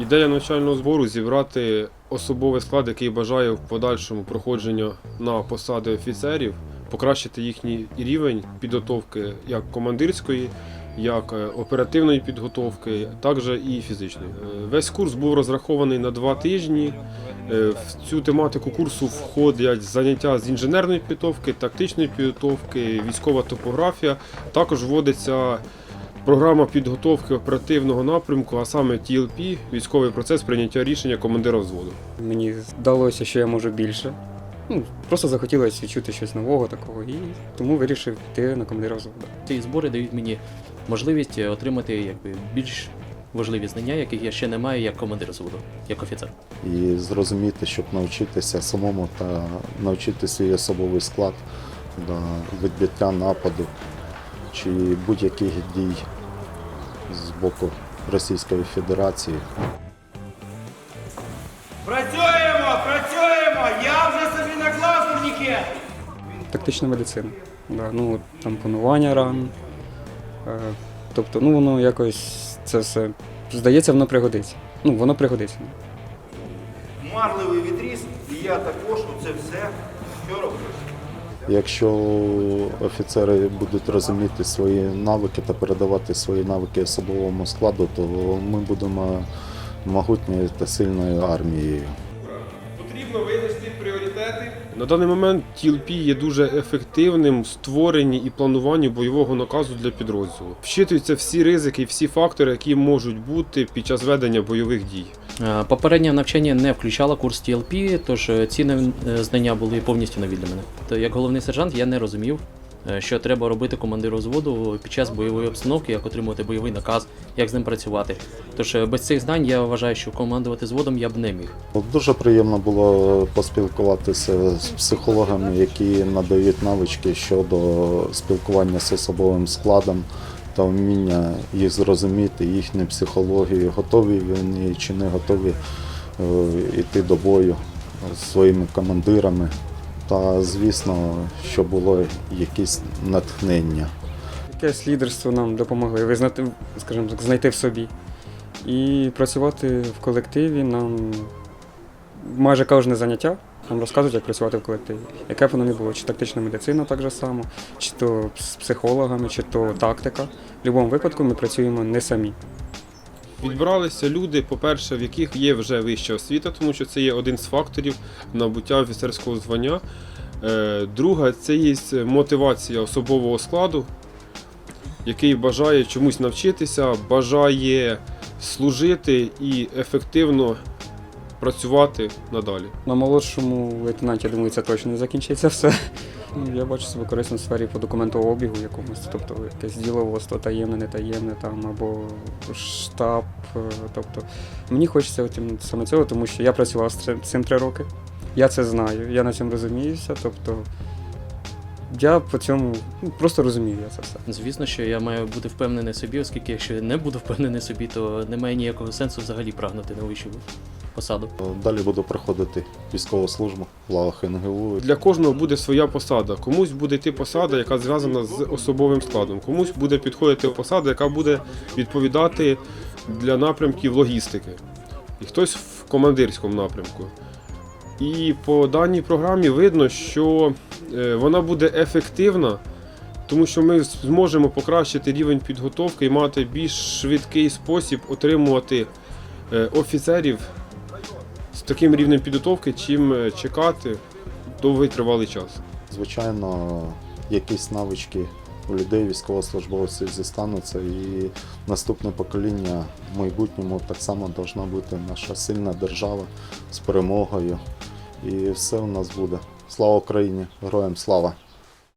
Ідея навчального збору зібрати особовий склад, який бажає в подальшому проходження на посади офіцерів, покращити їхній рівень підготовки як командирської, як е, оперативної підготовки, також і фізичної. Е, Весь курс був розрахований на два тижні. Е, В цю тематику курсу входять заняття з інженерної підготовки, тактичної підготовки, військова топографія. Також вводиться Програма підготовки оперативного напрямку, а саме TLP – військовий процес прийняття рішення командира взводу. Мені здалося, що я можу більше. Ну, просто захотілося відчути щось нового такого, і тому вирішив йти на командира взводу. Ці збори дають мені можливість отримати якби більш важливі знання, яких я ще не маю як командир взводу, як офіцер. і зрозуміти, щоб навчитися самому та навчити свій особовий склад до відбиття нападу чи будь-яких дій з боку Російської Федерації. Працюємо, працюємо! Я вже собі наклав турнікет! Тактична медицина. Да, ну, там панування ран. Е, тобто, ну воно якось це все. Здається, воно пригодиться. Ну, воно пригодиться. Марливий відріз, і я також оце все що роблю. Якщо офіцери будуть розуміти свої навики та передавати свої навики особовому складу, то ми будемо могутньою та сильною армією. Потрібно визначити пріоритети. На даний момент TLP є дуже ефективним в створенні і плануванні бойового наказу для підрозділу. Вщитуються всі ризики, всі фактори, які можуть бути під час ведення бойових дій. Е, Попереднє навчання не включало курс TLP, тож е, ці е, знання були повністю нові для мене. То як головний сержант я не розумів, що треба робити командиру взводу під час бойової обстановки, як отримувати бойовий наказ, як з ним працювати. Тож без цих знань я вважаю, що командувати зводом я б не міг. Дуже приємно було поспілкуватися з психологами, які надають навички щодо спілкування з особовим складом та вміння їх зрозуміти, їхню психологію, готові вони чи не готові е, йти до бою з своїми командирами. Та, звісно, що було якесь натхнення. Якесь лідерство нам допомогли визнати, скажімо так, знайти в собі. І працювати в колективі нам майже кожне заняття нам розказують, як працювати в колективі. Яке б воно не було, чи тактична медицина так же само, чи то з психологами, чи то тактика. В будь-якому випадку ми працюємо не самі. Відбиралися люди, по-перше, в яких є вже вища освіта, тому що це є один з факторів набуття офіцерського звання. Е, Друга це є мотивація особового складу, який бажає чомусь навчитися, бажає служити і ефективно працювати надалі. На молодшому лейтенанті, я думаю, це точно не закінчиться все. Ну, Я бачу себе корисно в сфері по документообігу якомусь, тобто якесь діловодство, таємне, не таємне там, або штаб. е, Тобто мені хочеться отім- саме цього, тому що я працював з цим- цим три роки. Я це знаю, я на цьому розуміюся. Тобто я по цьому ну, просто розумію я це все. Звісно, що я маю бути впевнений собі, оскільки якщо я не буду впевнений собі, то немає ніякого сенсу взагалі прагнути на вищу посаду. Далі буду проходити військову службу в лавах НГУ. Для кожного буде своя посада. Комусь буде йти посада, яка зв'язана з особовим складом. Комусь буде підходити посада, яка буде відповідати для напрямків логістики. І хтось в командирському напрямку. І по даній програмі видно, що е, вона буде ефективна, тому що ми зможемо покращити рівень підготовки і мати більш швидкий спосіб отримувати е, офіцерів з таким рівнем підготовки, чим е, чекати довгий тривалий час. Звичайно, якісь навички у людей, військовослужбовців зістануться, і наступне покоління в майбутньому так само повинна бути наша сильна держава з перемогою. І все у нас буде. Слава Україні! Героям слава!